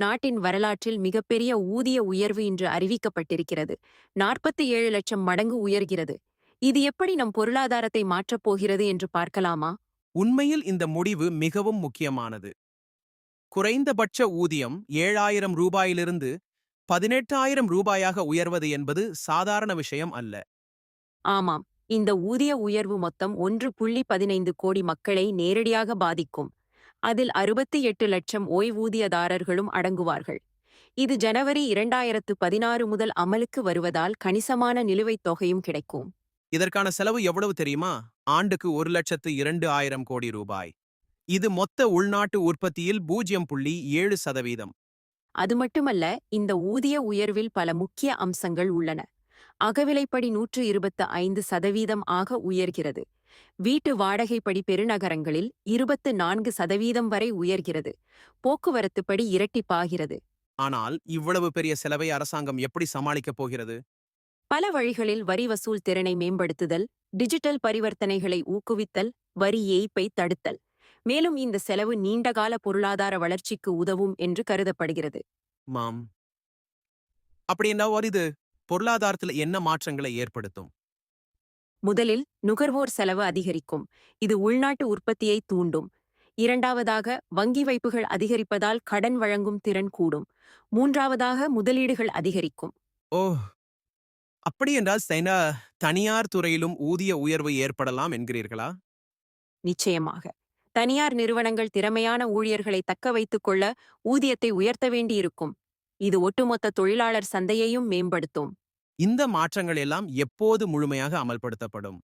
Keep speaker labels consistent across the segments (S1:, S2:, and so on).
S1: நாட்டின் வரலாற்றில் மிகப்பெரிய ஊதிய உயர்வு இன்று அறிவிக்கப்பட்டிருக்கிறது. நாற்பத்தி ஏழு லட்சம் மடங்கு உயர்கிறது. இது எப்படி நம் பொருளாதாரத்தை மாற்றப் போகிறது என்று பார்க்கலாமா?
S2: உண்மையில் இந்த முடிவு மிகவும் முக்கியமானது. குறைந்தபட்ச ஊதியம் ஏழாயிரம் ரூபாயிலிருந்து பதினெட்டாயிரம் ரூபாயாக உயர்வது என்பது சாதாரண விஷயம் அல்ல.
S1: ஆமாம். இந்த ஊதிய உயர்வு மொத்தம் ஒன்று புள்ளி பதினைந்து கோடி மக்களை நேரடியாக பாதிக்கும். அதில் அறுபத்தி எட்டு லட்சம் ஓய்வூதியதாரர்களும் அடங்குவார்கள். இது ஜனவரி இரண்டாயிரத்து பதினாறு முதல் அமலுக்கு வருவதால் கணிசமான நிலுவைத் தொகையும் கிடைக்கும்.
S2: இதற்கான செலவு எவ்வளவு தெரியுமா? ஆண்டுக்கு ஒரு லட்சத்து இரண்டு ஆயிரம் கோடி ரூபாய். இது மொத்த உள்நாட்டு உற்பத்தியில் பூஜ்ஜியம் புள்ளி ஏழு சதவீதம்.
S1: அது மட்டுமல்ல இந்த ஊதிய உயர்வில் பல முக்கிய அம்சங்கள் உள்ளன. அகவிலைப்படி நூற்று இருபத்து ஐந்து சதவீதம் ஆக உயர்கிறது. வீட்டு வாடகைப்படி பெருநகரங்களில் இருபத்து நான்கு சதவீதம் வரை உயர்கிறது. போக்குவரத்துப்படி இரட்டிப்பாகிறது.
S2: ஆனால் இவ்வளவு பெரிய செலவை அரசாங்கம் எப்படி சமாளிக்கப் போகிறது?
S1: பல வழிகளில் வரி வசூல் திறனை மேம்படுத்துதல் டிஜிட்டல் பரிவர்த்தனைகளை ஊக்குவித்தல் வரி ஏய்ப்பை தடுத்தல். மேலும் இந்த செலவு நீண்டகால பொருளாதார வளர்ச்சிக்கு உதவும் என்று கருதப்படுகிறது.
S2: மாம். அப்படின்னா ஒரு இது பொருளாதாரத்துல என்ன மாற்றங்களை ஏற்படுத்தும்?
S1: முதலில் நுகர்வோர் செலவு அதிகரிக்கும். இது உள்நாட்டு உற்பத்தியை தூண்டும். இரண்டாவதாக வங்கி வைப்புகள் அதிகரிப்பதால் கடன் வழங்கும் திறன் கூடும். மூன்றாவதாக முதலீடுகள் அதிகரிக்கும்.
S2: ஓ! அப்படி என்றால் சைனா தனியார் துறையிலும் ஊதிய உயர்வு ஏற்படலாம் என்கிறீர்களா?
S1: நிச்சயமாக. தனியார் நிறுவனங்கள் திறமையான ஊழியர்களை தக்க வைத்துக் கொள்ள ஊதியத்தை உயர்த்த வேண்டியிருக்கும். இது ஒட்டுமொத்த தொழிலாளர் சந்தையையும் மேம்படுத்தும்.
S2: இந்த மாற்றங்கள் எல்லாம் எப்போது முழுமையாக அமல்படுத்தப்படும்?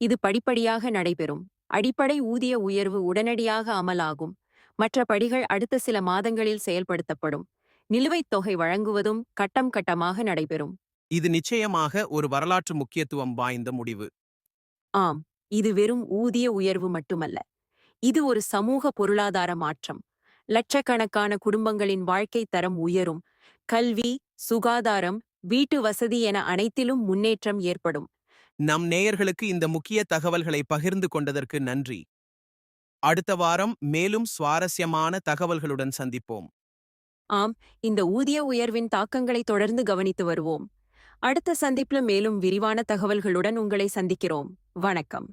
S1: இது படிப்படியாக நடைபெறும். அடிப்படை ஊதிய உயர்வு உடனடியாக அமலாகும். மற்ற படிகள் அடுத்த சில மாதங்களில் செயல்படுத்தப்படும். நிலுவைத் தொகை வழங்குவதும் கட்டம் கட்டமாக நடைபெறும்.
S2: இது நிச்சயமாக ஒரு வரலாற்று முக்கியத்துவம் வாய்ந்த முடிவு.
S1: ஆம். இது வெறும் ஊதிய உயர்வு மட்டுமல்ல. இது ஒரு சமூக பொருளாதார மாற்றம். லட்சக்கணக்கான குடும்பங்களின் வாழ்க்கை தரம் உயரும். கல்வி சுகாதாரம் வீட்டு வசதி என அனைத்திலும் முன்னேற்றம் ஏற்படும்.
S2: நம் நேயர்களுக்கு இந்த முக்கிய தகவல்களை பகிர்ந்து கொண்டதற்கு நன்றி. அடுத்த வாரம் மேலும் சுவாரஸ்யமான தகவல்களுடன் சந்திப்போம்.
S1: ஆம் இந்த ஊதிய உயர்வின் தாக்கங்களை தொடர்ந்து கவனித்து வருவோம். அடுத்த சந்திப்பில் மேலும் விரிவான தகவல்களுடன் உங்களை சந்திக்கிறோம். வணக்கம்.